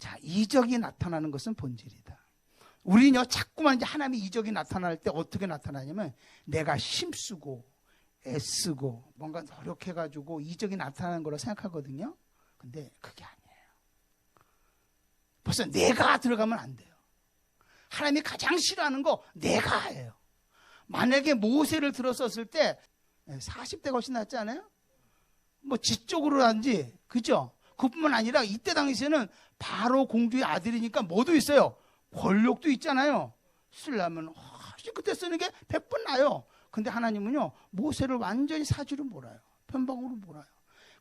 자, 이적이 나타나는 것은 본질이다. 우리는요, 자꾸만 이제 하나님의 이적이 나타날 때 어떻게 나타나냐면 내가 힘쓰고 애쓰고 뭔가 노력해가지고 이적이 나타나는 거로 생각하거든요. 근데 그게 아니에요. 벌써 내가 들어가면 안 돼요. 하나님이 가장 싫어하는 거 내가 해요. 만약에 모세를 들었었을 때 40대가 훨씬 낫지 않아요? 뭐 지적으로란지 그죠? 그뿐만 아니라 이때 당시에는 바로 공주의 아들이니까 뭐도 있어요. 권력도 있잖아요. 쓰려면 훨씬 그때 쓰는 게 100번 나요. 근데 하나님은요, 모세를 완전히 사주로 몰아요. 편방으로 몰아요.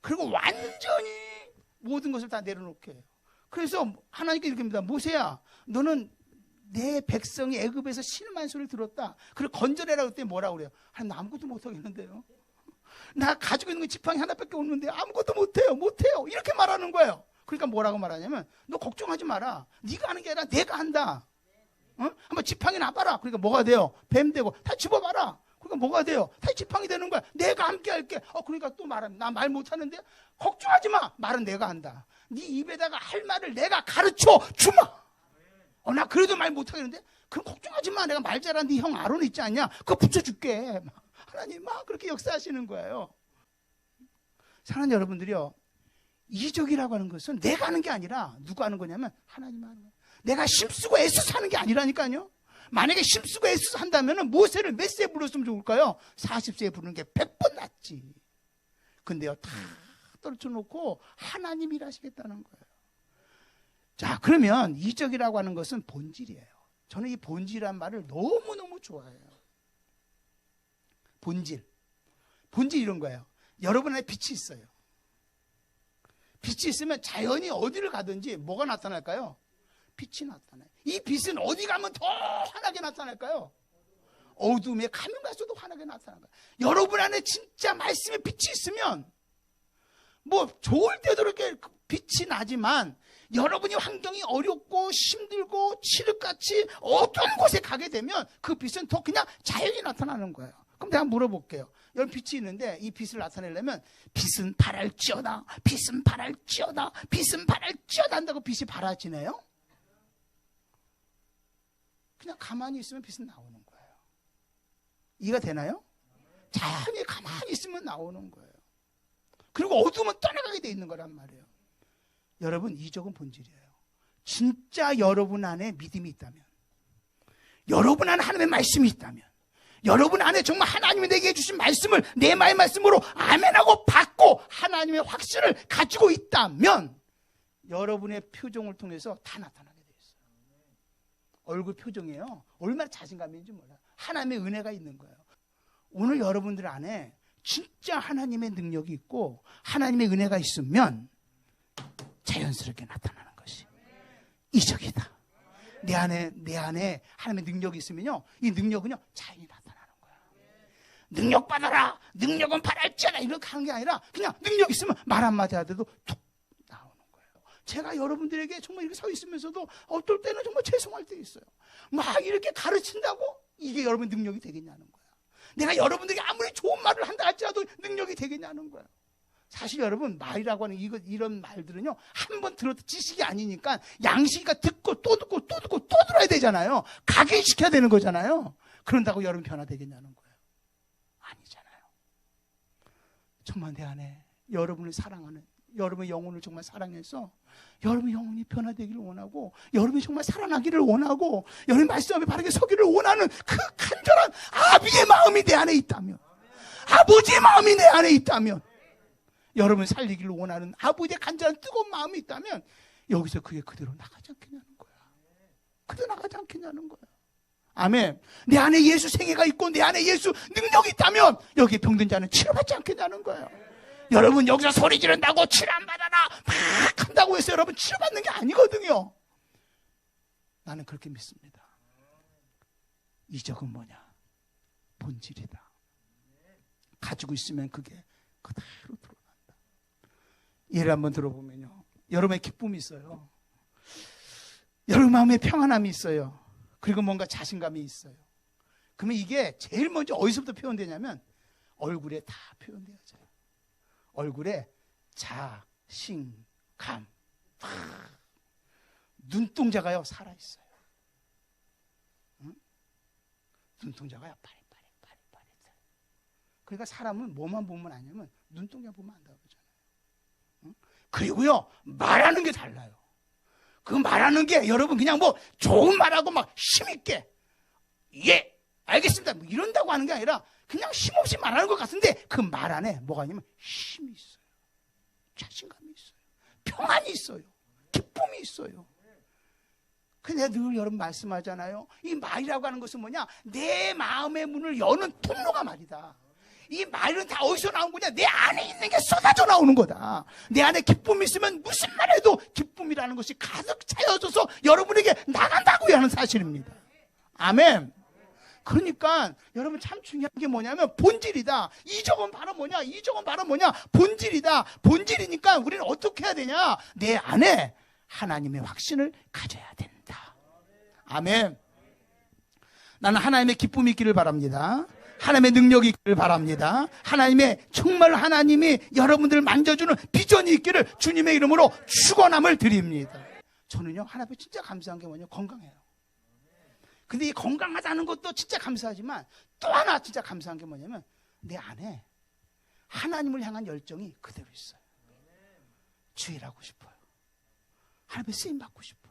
그리고 완전히 모든 것을 다 내려놓게 해요. 그래서 하나님께 이렇게 합니다. 모세야, 너는 내 백성이 애굽에서 신음한 소리를 들었다. 그리고 건져내라 그때 뭐라고 그래요? 하나님 아무것도 못하겠는데요. 나 가지고 있는 건 지팡이 하나밖에 없는데 아무것도 못해요. 못해요. 이렇게 말하는 거예요. 그러니까 뭐라고 말하냐면 너 걱정하지 마라. 네가 하는 게 아니라 내가 한다. 어? 한번 지팡이 놔봐라. 그러니까 뭐가 돼요? 뱀 되고 다 집어봐라. 그러니까 뭐가 돼요? 다 지팡이 되는 거야. 내가 함께 할게. 어 그러니까 또 말하면 나 말 못하는데 걱정하지 마. 말은 내가 한다. 네 입에다가 할 말을 내가 가르쳐 주마. 어 나 그래도 말 못하겠는데 그럼 걱정하지 마. 내가 말 잘하는 네 형 아론 있지 않냐? 그거 붙여줄게. 하나님 막 그렇게 역사하시는 거예요. 사랑하는 여러분들이요. 이적이라고 하는 것은 내가 하는 게 아니라 누가 하는 거냐면 하나님 하는 거예요. 내가 힘쓰고 애써서 하는 게 아니라니까요. 만약에 힘쓰고 애써서 한다면 모세를 몇 세에 불렀으면 좋을까요? 40세에 부르는 게 100번 낫지. 근데요, 다 떨쳐 놓고 하나님이 일하시겠다는 거예요. 자, 그러면 이적이라고 하는 것은 본질이에요. 저는 이 본질이란 말을 너무너무 좋아해요. 본질. 본질 이런 거예요. 여러분 안에 빛이 있어요. 빛이 있으면 자연이 어디를 가든지 뭐가 나타날까요? 빛이 나타나요. 이 빛은 어디 가면 더 환하게 나타날까요? 어둠에 가면 갈수록 환하게 나타나는 거예요. 여러분 안에 진짜 말씀의 빛이 있으면 뭐 좋을 때도 이렇게 빛이 나지만 여러분이 환경이 어렵고 힘들고 칠흑같이 어떤 곳에 가게 되면 그 빛은 더 그냥 자연히 나타나는 거예요. 그럼 내가 물어볼게요. 여러분 빛이 있는데 이 빛을 나타내려면 빛은 발할지어다. 빛은 발할지어다. 빛은 발할지어다 한다고 빛이 발아지네요? 그냥 가만히 있으면 빛은 나오는 거예요. 이해가 되나요? 자연히 가만히 있으면 나오는 거예요. 그리고 어두우면 떠나가게 돼 있는 거란 말이에요. 여러분 이적은 본질이에요. 진짜 여러분 안에 믿음이 있다면 여러분 안에 하나님의 말씀이 있다면 여러분 안에 정말 하나님이 내게 해주신 말씀을 내 마의 말씀으로 아멘하고 받고 하나님의 확신을 가지고 있다면 여러분의 표정을 통해서 다 나타나게 되어 있어요. 얼굴 표정이에요. 얼마나 자신감인지 몰라요. 하나님의 은혜가 있는 거예요. 오늘 여러분들 안에 진짜 하나님의 능력이 있고 하나님의 은혜가 있으면 자연스럽게 나타나는 것이 이적이다. 내 안에 내 안에 하나님의 능력이 있으면요, 이 능력은요 나타나는 거야. 능력 받아라, 능력은 바랄지어다 이렇게 하는 게 아니라 그냥 능력 있으면 말 한마디 하더라도 툭 나오는 거예요. 제가 여러분들에게 정말 이렇게 서 있으면서도 어떨 때는 정말 죄송할 때 있어요. 막 이렇게 가르친다고 이게 여러분 능력이 되겠냐는 거야. 내가 여러분들에게 아무리 좋은 말을 한다 할지라도 능력이 되겠냐는 거야. 사실 여러분 말이라고 하는 이거 이런 말들은요 한 번 들어도 지식이 아니니까 양식이가 듣고 또 듣고 또 듣고 또 들어야 되잖아요 각인시켜야 되는 거잖아요 그런다고 여러분 변화되겠냐는 거예요 아니잖아요 내 안에 여러분을 사랑하는 여러분의 영혼을 정말 사랑해서 여러분 영혼이 변화되기를 원하고 여러분이 정말 살아나기를 원하고 여러분 말씀 앞에 바르게 서기를 원하는 그 간절한 아비의 마음이 내 안에 있다면 아버지의 마음이 내 안에 있다면 여러분 살리기를 원하는 아버지의 간절한 뜨거운 마음이 있다면 여기서 그게 그대로 나가지 않겠냐는 거야. 그대로 나가지 않겠냐는 거야. 아멘. 내 안에 예수 생애가 있고 내 안에 예수 능력이 있다면 여기 병든 자는 치료받지 않겠냐는 거예요. 여러분 여기서 소리 지른다고 치료 안 받아라 막 한다고 해서 여러분 치료받는 게 아니거든요. 나는 그렇게 믿습니다. 이적은 뭐냐? 본질이다. 가지고 있으면 그게 그대로 들어. 예를 한번 들어보면요. 여러분의 기쁨이 있어요. 여러분 마음에 평안함이 있어요. 그리고 뭔가 자신감이 있어요. 그러면 이게 제일 먼저 어디서부터 표현되냐면 얼굴에 다 표현되어져요. 얼굴에 자신감. 눈동자가요 살아있어요. 응? 눈동자가요 빠릿빠릿빠릿빠릿. 그러니까 사람은 뭐만 보면 아냐면 눈동자 보면 안다고 그러잖아요. 응? 그리고요 말하는 게 달라요. 그 말하는 게 여러분 그냥 뭐 좋은 말하고 막 힘있게 예 알겠습니다 뭐 이런다고 하는 게 아니라 그냥 힘없이 말하는 것 같은데 그 말 안에 뭐가 있냐면 힘이 있어요. 자신감이 있어요. 평안이 있어요. 기쁨이 있어요. 근데 늘 여러분 말씀하잖아요. 이 말이라고 하는 것은 뭐냐? 내 마음의 문을 여는 통로가 말이다. 이 말은 다 어디서 나온 거냐? 내 안에 있는 게 쏟아져 나오는 거다. 내 안에 기쁨이 있으면 무슨 말 해도 기쁨이라는 것이 가득 차여져서 여러분에게 나간다고 하는 사실입니다. 아멘. 그러니까 여러분 참 중요한 게 뭐냐면 본질이다. 이적은 바로 뭐냐? 이적은 바로 뭐냐? 본질이다. 본질이니까 우리는 어떻게 해야 되냐? 내 안에 하나님의 확신을 가져야 된다. 아멘. 나는 하나님의 기쁨이 있기를 바랍니다. 하나님의 능력이 있기를 바랍니다. 하나님의 정말 하나님이 여러분들을 만져주는 비전이 있기를 주님의 이름으로 축원함을 드립니다. 저는요 하나님 진짜 감사한 게 뭐냐 건강해요. 근데 이 건강하다는 것도 진짜 감사하지만 또 하나 진짜 감사한 게 뭐냐면 내 안에 하나님을 향한 열정이 그대로 있어요. 주일하고 싶어요. 하나님의 쓰임 받고 싶어요.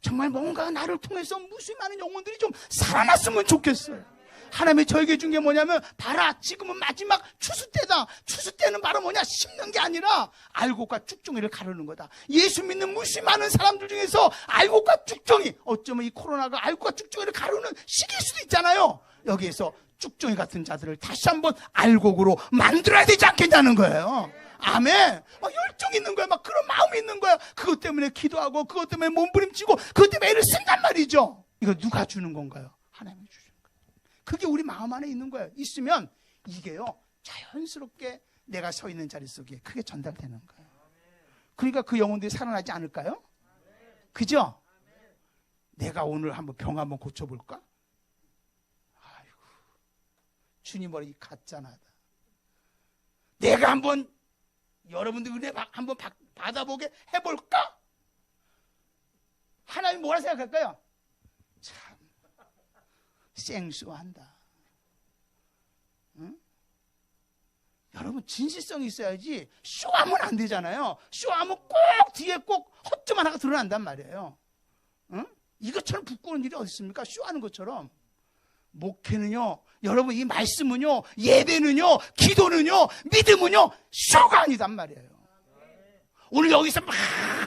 정말 뭔가 나를 통해서 무수히 많은 영혼들이 좀 살아났으면 좋겠어요. 하나님이 저에게 준 게 뭐냐면 봐라 지금은 마지막 추수 때다 추수 때는 바로 뭐냐 심는 게 아니라 알곡과 쭉정이를 가르는 거다 예수 믿는 무수히 많은 사람들 중에서 알곡과 쭉정이 어쩌면 이 코로나가 알곡과 쭉정이를 가르는 시기일 수도 있잖아요 여기에서 쭉정이 같은 자들을 다시 한번 알곡으로 만들어야 되지 않겠냐는 거예요 아멘. 막 열정 있는 거야. 막 그런 마음이 있는 거야. 그것 때문에 기도하고, 그것 때문에 몸부림치고, 그것 때문에 애를 쓴단 말이죠. 이거 누가 주는 건가요? 하나님이 거예요. 그게 우리 마음 안에 있는 거예요. 있으면 이게요. 자연스럽게 내가 서 있는 자리 속에 크게 전달되는 거예요. 그러니까 그 영혼들이 살아나지 않을까요? 그죠? 내가 오늘 한번 병 한번 고쳐볼까? 아이고, 주님 머리 가짜나다. 내가 한번 여러분들 은혜 바- 한번 받- 받아보게 해볼까? 하나님 뭐라 생각할까요? 참 생수한다. 응? 여러분 진실성이 있어야지 쇼하면 안 되잖아요. 쇼하면 꼭 뒤에 꼭 허점 하나가 드러난단 말이에요. 응? 이것처럼 부끄러운 일이 어디 있습니까? 쇼하는 것처럼. 목회는요, 여러분 이 말씀은요, 예배는요, 기도는요, 믿음은요, 쇼가 아니단 말이에요. 오늘 여기서 막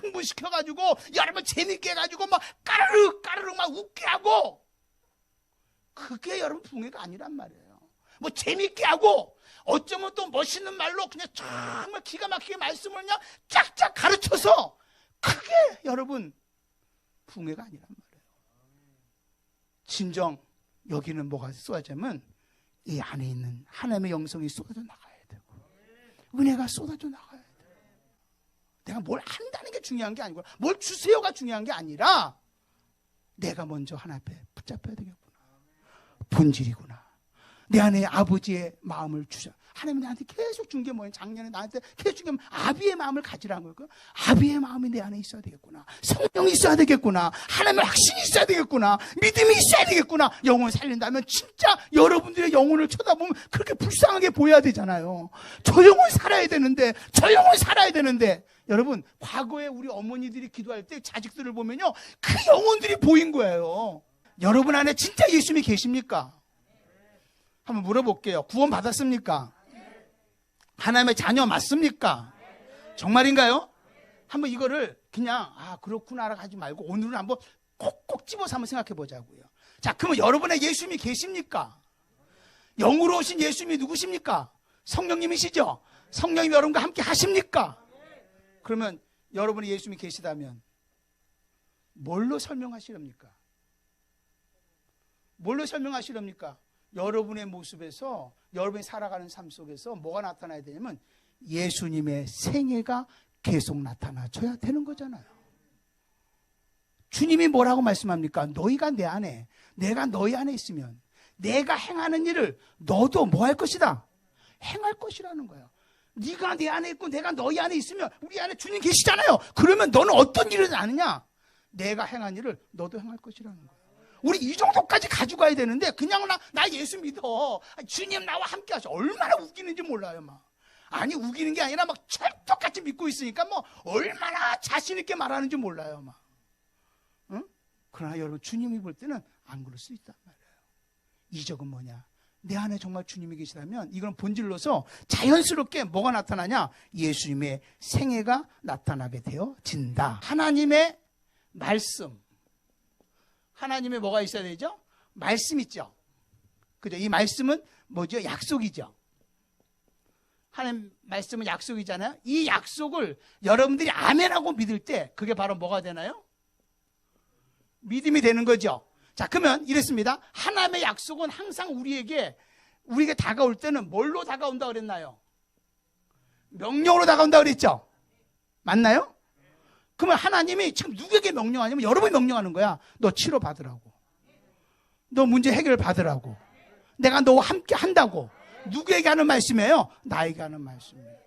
흥분시켜가지고, 여러분 재밌게 해가지고, 막 까르륵, 까르륵 막 웃게 하고, 그게 여러분 붕해가 아니란 말이에요. 뭐 재밌게 하고, 어쩌면 또 멋있는 말로 그냥 정말 기가 막히게 말씀을 그냥 쫙쫙 가르쳐서, 그게 여러분 붕해가 아니란 말이에요. 진정, 여기는 뭐가 쏟아지면 이 안에 있는 하나님의 영성이 쏟아져 나가야 되고 은혜가 쏟아져 나가야 돼요. 내가 뭘 한다는 게 중요한 게 아니고 뭘 주세요가 중요한 게 아니라 내가 먼저 하나 앞에 붙잡혀야 되겠구나. 본질이구나. 내 안에 아버지의 마음을 주셔. 하나님이 나한테 계속 준 게 뭐예요? 작년에 나한테 계속 준 게 아비의 마음을 가지라는 거예요. 아비의 마음이 내 안에 있어야 되겠구나. 성령이 있어야 되겠구나. 하나님의 확신이 있어야 되겠구나. 믿음이 있어야 되겠구나. 영혼 살린다면 진짜 여러분들의 영혼을 쳐다보면 그렇게 불쌍하게 보여야 되잖아요. 저 영혼 살아야 되는데, 저 영혼 살아야 되는데. 여러분, 과거에 우리 어머니들이 기도할 때 자식들을 보면요. 그 영혼들이 보인 거예요. 여러분 안에 진짜 예수님이 계십니까? 한번 물어볼게요. 구원 받았습니까? 하나님의 자녀 맞습니까? 정말인가요? 한번 이거를 그냥 아 그렇구나라고 하지 말고 오늘은 한번 꼭꼭 집어서 한번 생각해 보자고요. 자, 그러면 여러분의 예수님이 계십니까? 영으로 오신 예수님이 누구십니까? 성령님이시죠? 성령님 여러분과 함께 하십니까? 그러면 여러분의 예수님이 계시다면 뭘로 설명하시렵니까? 뭘로 설명하시렵니까? 여러분의 모습에서 여러분이 살아가는 삶 속에서 뭐가 나타나야 되냐면 예수님의 생애가 계속 나타나줘야 되는 거잖아요. 주님이 뭐라고 말씀합니까? 너희가 내 안에, 내가 너희 안에 있으면 내가 행하는 일을 너도 뭐 할 것이다? 행할 것이라는 거예요. 네가 내 안에 있고 내가 너희 안에 있으면 우리 안에 주님 계시잖아요. 그러면 너는 어떤 일을 아느냐? 내가 행한 일을 너도 행할 것이라는 거예요. 우리 이 정도까지 가져가야 되는데 그냥 나, 나 예수 믿어. 주님 나와 함께 하셔. 얼마나 웃기는지 몰라요, 막. 아니 우기는 게 아니라 막 철떡같이 믿고 있으니까 뭐 얼마나 자신 있게 말하는지 몰라요, 막. 응? 그러나 여러분 주님이 볼 때는 안 그럴 수 있단 말이에요. 이적은 뭐냐? 내 안에 정말 주님이 계시다면 이건 본질로서 자연스럽게 뭐가 나타나냐? 예수님의 생애가 나타나게 되어진다. 하나님의 말씀. 하나님의 뭐가 있어야 되죠? 말씀 있죠. 그죠? 이 말씀은 뭐죠? 약속이죠. 하나님 말씀은 약속이잖아요. 이 약속을 여러분들이 아멘하고 믿을 때 그게 바로 뭐가 되나요? 믿음이 되는 거죠. 자, 그러면 이랬습니다. 하나님의 약속은 항상 우리에게 우리에게 다가올 때는 뭘로 다가온다 그랬나요? 명령으로 다가온다 그랬죠. 맞나요? 그러면 하나님이 지금 누구에게 명령하냐면 여러분이 명령하는 거야. 너 치료 받으라고. 너 문제 해결 받으라고. 내가 너와 함께 한다고. 누구에게 하는 말씀이에요? 나에게 하는 말씀이에요.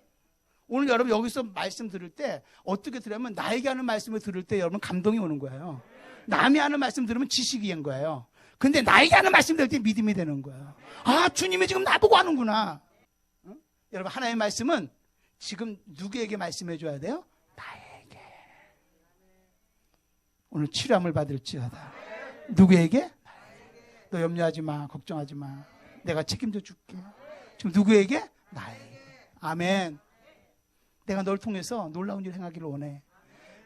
오늘 여러분 여기서 말씀 들을 때 어떻게 들으면 나에게 하는 말씀을 들을 때 여러분 감동이 오는 거예요. 남이 하는 말씀 들으면 지식이 인 거예요. 근데 나에게 하는 말씀 들을 때 믿음이 되는 거예요. 아, 주님이 지금 나보고 하는구나. 응? 여러분 하나님의 말씀은 지금 누구에게 말씀해 줘야 돼요? 나에게. 오늘 치료함을 받을지어다. 누구에게? 너 염려하지 마. 걱정하지 마. 내가 책임져 줄게. 지금 누구에게? 나에게. 아멘. 내가 널 통해서 놀라운 일 행하기를 원해.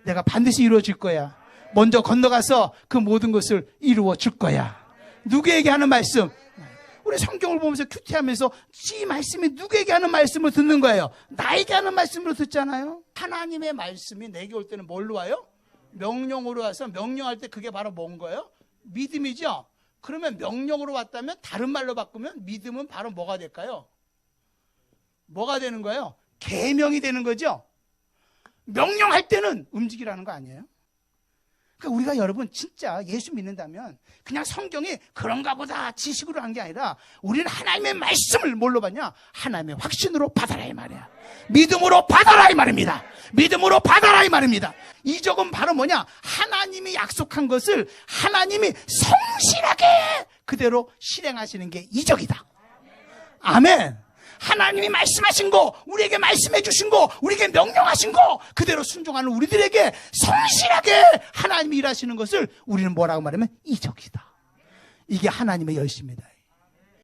내가 반드시 이루어질 거야. 먼저 건너가서 그 모든 것을 이루어 줄 거야. 누구에게 하는 말씀? 우리 성경을 보면서 큐티하면서 이 말씀이 누구에게 하는 말씀을 듣는 거예요? 나에게 하는 말씀으로 듣잖아요. 하나님의 말씀이 내게 올 때는 뭘로 와요? 명령으로 와서 명령할 때 그게 바로 뭔 거예요? 믿음이죠. 그러면 명령으로 왔다면 다른 말로 바꾸면 믿음은 바로 뭐가 될까요? 뭐가 되는 거예요? 계명이 되는 거죠. 명령할 때는 움직이라는 거 아니에요? 그러니까 우리가 여러분 진짜 예수 믿는다면 그냥 성경이 그런가 보다 지식으로 한 게 아니라 우리는 하나님의 말씀을 뭘로 받냐? 하나님의 확신으로 받아라 이 말이야. 믿음으로 받아라 이 말입니다. 믿음으로 받아라 이 말입니다. 이적은 바로 뭐냐? 하나님이 약속한 것을 하나님이 성실하게 그대로 실행하시는 게 이적이다. 아멘. 하나님이 말씀하신 거, 우리에게 말씀해 주신 거, 우리에게 명령하신 거, 그대로 순종하는 우리들에게 성실하게 하나님이 일하시는 것을 우리는 뭐라고 말하면 이적이다. 이게 하나님의 열심이다.